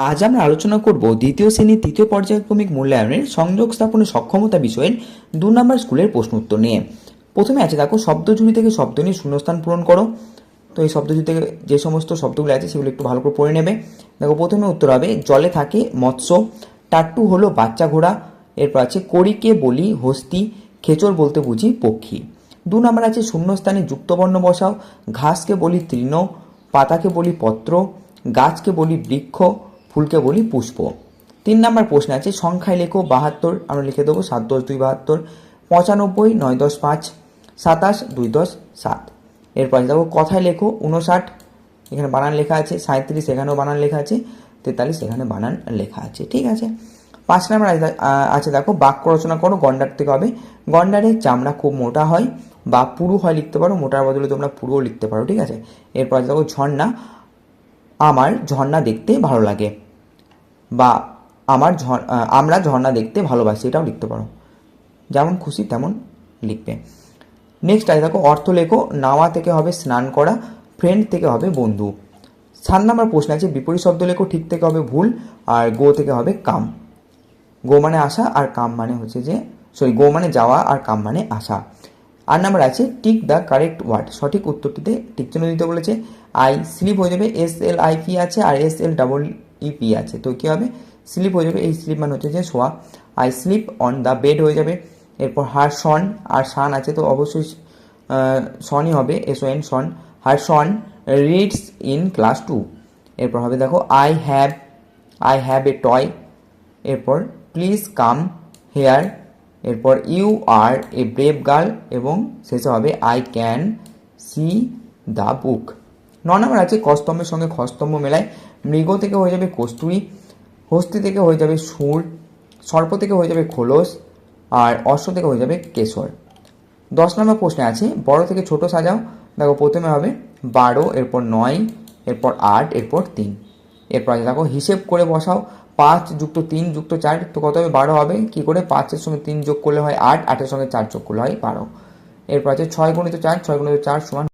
আজ আমরা আলোচনা করব দ্বিতীয় শ্রেণির তৃতীয় পর্যায়ক্রমিক মূল্যায়নের সংযোগ স্থাপনের সক্ষমতা বিষয়ের দু নম্বর স্কুলের প্রশ্ন উত্তর নিয়ে। প্রথমে আছে দেখো, শব্দঝুড়ি থেকে শব্দ নিয়ে শূন্যস্থান পূরণ করো। তো এই শব্দঝুড়ি থেকে যে সমস্ত শব্দগুলো আছে সেগুলো একটু ভালো করে পড়ে নেবে। দেখো, প্রথমে উত্তর হবে, জলে থাকে মৎস্য। টাট্টু হলো বাচ্চা ঘোড়া। এরপর আছে, কড়িকে বলি হস্তি, খেচর বলতে বুঝি পক্ষী। দু নম্বর আছে, শূন্যস্থানে যুক্তবর্ণ বসাও। ঘাসকে বলি তৃণ, পাতাকে বলি পত্র। গাছকে বলি বৃক্ষ। ফুলকে বলি পুষ্প। তিন নম্বর প্রশ্ন আছে, সংখ্যায় লেখো বাহাত্তর, আমরা লিখে দেবো সাত দশ দুই বাহাত্তর, পঁচানব্বই নয় দশ পাঁচ, সাতাশ দুই দশ সাত। এরপর দেখো, কথায় লেখো উনষাট এখানে বানান লেখা আছে সাঁত্রিশ এখানেও বানান লেখা আছে, তেতাল্লিশ এখানে বানান লেখা আছে, ঠিক আছে? পাঁচ নম্বর আছে- দেখো, বাক্য রচনা করো, গন্ডার থেকে হবে, গন্ডারের চামড়া খুব মোটা হয়, বা পুরু হয় লিখতে পারো, মোটার বদলে তোমরা পুরুও লিখতে পারো, ঠিক আছে? এরপর দেখো ঝর্ণা আমার ঝর্ণা দেখতে ভালো লাগে। বা আমার আমরা ঝর্ণা দেখতে ভালোবাসি, এটাও লিখতে পারো। যেমন খুশি, তেমন লিখবে। নেক্সট আছে দেখো, অর্থ লেখো, নাওয়া থেকে হবে স্নান করা ফ্রেন্ড থেকে হবে বন্ধু। সাত নম্বর প্রশ্ন আছে, বিপরীত শব্দ লেখো, ঠিক থেকে হবে ভুল, আর গো থেকে হবে কাম। গো মানে আসা আর কাম মানে হচ্ছে যে সরি গো মানে যাওয়া, আর কাম মানে আসা। আর নাম্বার আছে টিক দ্য কারেক্ট ওয়ার্ড সঠিক উত্তরটিতে টিক চিহ্ন দিতে বলেছে। আই স্লিপ হয়ে যাবে এস এল আই পি আছে আর S L double E P আছে। তো কী হবে? স্লিপ হয়ে যাবে, এই স্লিপ মানে হচ্ছে যে শোয়া। I sleep on the bed হয়ে যাবে। এরপর হার সন আর শান আছে তো অবশ্যই সনই হবে S N son. Her son reads in class two এরপর হবে দেখো I have I have a toy এরপর প্লিজ কাম হেয়ার এরপর you are a brave girl এবং শেষে হবে I can see the book ন নম্বর আছে কস্তম্ভের সঙ্গে খস্তম্ভ মেলায়। মৃগ থেকে হয়ে যাবে কস্তুরী, হস্তি থেকে হয়ে যাবে সুর, সর্প থেকে হয়ে যাবে খোলস, আর অশ্ব থেকে হয়ে যাবে কেশর। দশ নম্বর প্রশ্নে আছে, বড় থেকে ছোট সাজাও। দেখো প্রথমে হবে বারো, এরপর নয়, এরপর আট, এরপর তিন। এরপর আছে, দেখো হিসেব করে বসাও। পাঁচ যুক্ত তিন যুক্ত চার, তো কত হবে? বারো হবে। কী করে? পাঁচের সঙ্গে তিন যোগ করলে হয় আট, আটের সঙ্গে চার যোগ করলে হয় বারো। এরপর আছে ছয় গুণিত চার, ছয় গুণিত চার সমান